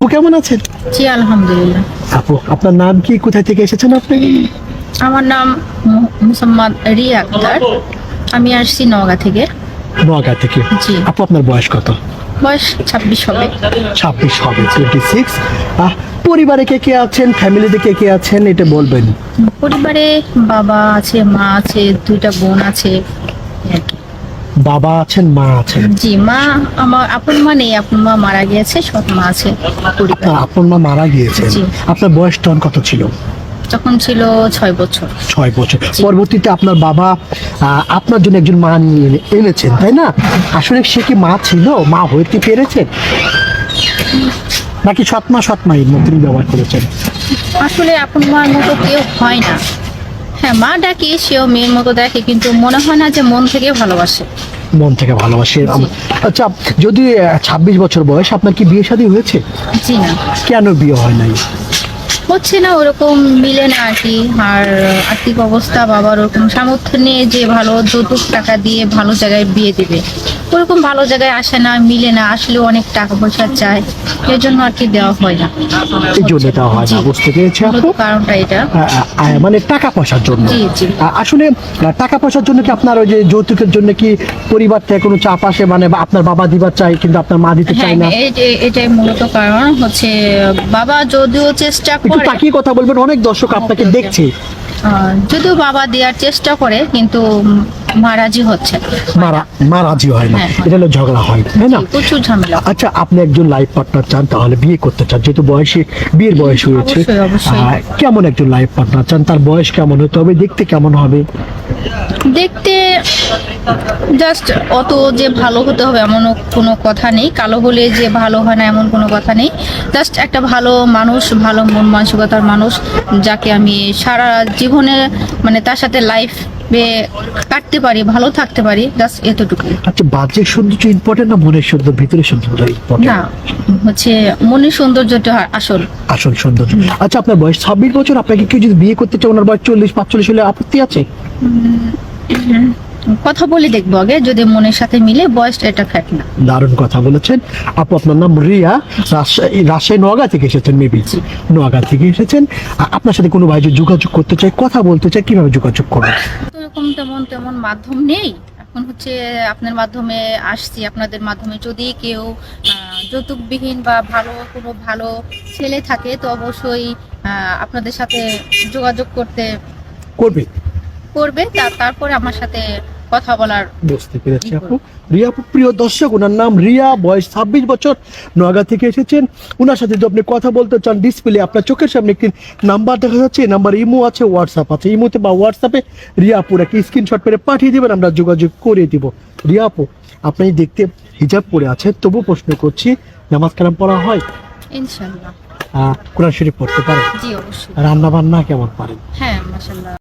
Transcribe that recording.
আপু কেমন আছেন? জি আলহামদুলিল্লাহ। আপু আপনার নাম কি? কোথায় থেকে এসেছেন আপনি? আমার নাম মুসাম্মদ রিয়া আক্তার। আমি আসছি নওগাঁ থেকে। নোয়াগা থেকে। জি। আপু আপনার বয়স কত? বয়স ছাব্বিশ হবে। ছাব্বিশ হবে টোয়েন্টি সিক্স পরিবারে কে কে আছেন? ফ্যামিলিতে কে কে আছেন? এটা বলবেন। পরিবারে বাবা আছে মা আছে দুইটা বোন আছে। আর কি। বাবা আছেন মা আছেন। জি মা আমার আপন মা নেই আপন মা মারা গিয়েছে সৎ মা আছে পরিবার। আপনার আপন মা মারা গিয়েছেন? জি। আপনার বয়স তখন কত ছিল? তখন ছিল ছয় বছর। ছয় বছর। পরবর্তীতে আপনার বাবা আহ, আপনার জন্য একজন মা নিয়ে এনে- এনেছেন তাই না? আসলে সে কি মা ছিল? মা হইতে পেরেছেন? নাকি সৎ মা সৎ মায়ের মধ্যে ব্যবহার করেছেন? আসলে আপন মার মতো কেউ হয় না। হ্যাঁ মা ডাকে সেও মেয়ের মতো দেখে কিন্তু মনে হয় না যে মন থেকে ভালোবাসে। মন থেকে ভালোবাসে আচ্ছা যদি ছাব্বিশ বছর বয়স আপনার কি বিয়ে শাদী হয়েছে? জি না। কেন বিয়ে হয় নাই? হচ্ছে না ওরকম মিলে না আর কি। আর আর্থিক অবস্থা বাবার ওরকম সামর্থ্য নিয়ে যে ভালো যৌতুক টাকা দিয়ে ভালো জায়গায় বিয়ে দেবে। ওরকম ভালো জায়গায় আসে না মিলে না আসলে অনেক টাকা পয়সা চায়। এর জন্য আর কি দেওয়া হয় না। এই জন্য দেওয়া হয় না বুঝতে পেরেছি আপু? কারণটা এটা। মানে টাকা পয়সার জন্য। আসলে টাকা পয়সার জন্য কি আপনার ওই যে যৌতুকের জন্য কি পরিবার থেকে কোনো চাপ আসে? মানে আপনার বাবা দিবার চাই কিন্তু আপনার মা দিতে হ্যাঁ চায় না এই যে- এটাই মূলত কারণ। হচ্ছে বাবা যদিও চেষ্টা করে তাকিয়ে কথা বলবেন অনেক দর্শক আপনাকে। দেখছে যদিও বাবা দেওয়ার চেষ্টা করে কিন্তু মা রাজি হচ্ছে। মারা মা রাজি হয় না। হ্যাঁ, হ্যাঁ। এটা হলো ঝগড়া হয় তাই না? প্রচুর ঝামেলা। আচ্ছা আপনি একজন লাইফ পার্টনার চান তাহলে বিয়ে করতে চান। যেহেতু বয়সে বিয়ের বয়স হয়েছে। কেমন একজন লাইফ পার্টনার চান? তার বয়স কেমন হতে হবে? দেখতে কেমন হবে? দেখতে জাস্ট অত যে ভালো হতে হবে এমন কোনো কথা নেই। কালো হলে যে ভালো হয় না এমন কোনো কথা নেই। জাস্ট একটা ভালো মানুষ ভালো মন মানসিকতার মানুষ যাকে আমি সারা জীবনে মানে তার সাথে লাইফ কাটতে পারি ভালো থাকতে পারি জাস্ট এতটুকু আচ্ছা বাহ্যিক সৌন্দর্য ইম্পর্টেন্ট না মনের সৌন্দর্য ভিতরে সৌন্দর্য না হচ্ছে মনের সৌন্দর্যটা আসল। আসল সৌন্দর্য। আচ্ছা আপনার বয়স ছাব্বিশ বছর আপনাকে কেউ যদি বিয়ে করতে চায় ওনার বয়স চল্লিশ পাঁচচল্লিশ হলে আপত্তি আছে? কথা বলে দেখব আগে যদি মনের সাথে মিলে বয়সটা এটা ফ্যাক্ট না। দারুণ কথা বলেছেন। আপু আপনার নাম রিয়া। রাজশাহী রাজশাহী নোয়াগা থেকে এসেছেন মেবি নোয়াগা থেকে এসেছেন। আপনার সাথে কোনো ভাই যোগাযোগ করতে চায় কথা বলতে চায় কীভাবে যোগাযোগ করবেন? এরকম তেমন তেমন মাধ্যম নেই। এখন হচ্ছে আপনার মাধ্যমে আসছি আপনাদের মাধ্যমে যদি কেউ যৌতুকবিহীন বা ভালো কোনো ভালো ছেলে থাকে তো অবশ্যই আপনাদের সাথে যোগাযোগ করতে করবে। করবে তারপরে আমার সাথে কথা বলার বুঝতে পেরেছি আপু। রিয়া আপু প্রিয় দর্শক ওনার নাম রিয়া বয়স ছাব্বিশ বছর নোয়াগা থেকে এসেছেন। ওনার সাথে যদি আপনি কথা বলতে চান ডিসপ্লে আপনার চোখের সামনে একটি নাম্বার দেখা যাচ্ছে নাম্বার ইমো আছে হোয়াটসঅ্যাপ আছে। ইমোতে বা হোয়াটসঅ্যাপে রিয়া আপুর একটা স্ক্রিনশট করে পাঠিয়ে দেবেন আমরা যোগাযোগ করে দিব। রিয়া আপু আপনি দেখতে হিজাব পরে আছেন তবু প্রশ্ন করছি নামাজ কালাম পড়া হয়? ইনশাল্লাহ। কোরআন শরীফ পড়তে পারেন? জি অবশ্যই। রান্না বান্না কেমন পারেন? হ্যাঁ মাসাল্লাহ